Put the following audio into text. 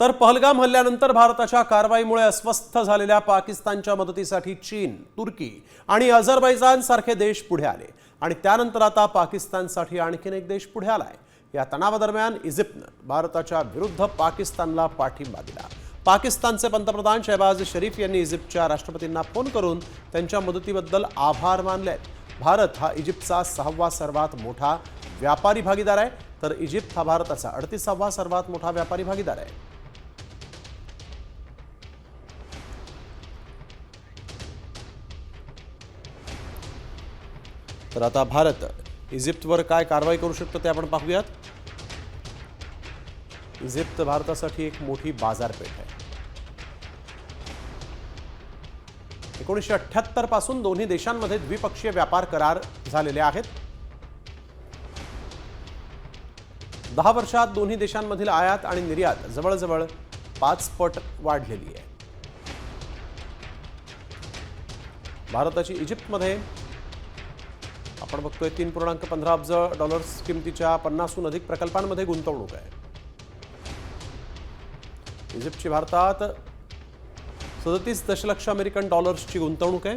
तर पहलगाम हल्ल्यानंतर भारताच्या कारवाईमुळे अस्वस्थ झालेल्या पाकिस्तानच्या मदतीसाठी चीन तुर्की आणि अझरबैजान सारखे देश पुढे आले. आणि त्यानंतर आता पाकिस्तानसाठी आणखीन एक देश पुढे आलाय. या तणावादरम्यान इजिप्तनं भारताच्या विरुद्ध पाकिस्तानला पाठिंबा दिला. पाकिस्तानचे पंतप्रधान शहबाज शरीफ यांनी इजिप्तच्या राष्ट्रपतींना फोन करून त्यांच्या मदतीबद्दल आभार मानले आहेत भारत हा इजिप्तचा सहावा सर्वात मोठा व्यापारी भागीदार आहे. तर इजिप्त हा भारताचा अडतीसावा सर्वात मोठा व्यापारी भागीदार आहे. तर आता भारत इजिप्तवर काय कारवाई करू शकतो ते आपण पाहूयात. इजिप्त भारतासाठी एक मोठी बाजारपेठ आहे. एकोणीसशे अठ्ठ्याहत्तरपासून दोन्ही देशांमध्ये द्विपक्षीय व्यापार करार झालेले आहेत. दहा वर्षात दोन्ही देशांमधील आयात आणि निर्यात जवळजवळ पाच पट वाढलेली आहे. भारताची इजिप्तमध्ये आपण बघतोय तीन पूर्णांक पंधरा अब्ज डॉलर्स किमतीच्या पन्नासहून अधिक प्रकल्पांमध्ये गुंतवणूक आहे. इजिप्तची भारतात सदतीस दशलक्ष अमेरिकन डॉलर्सची गुंतवणूक आहे.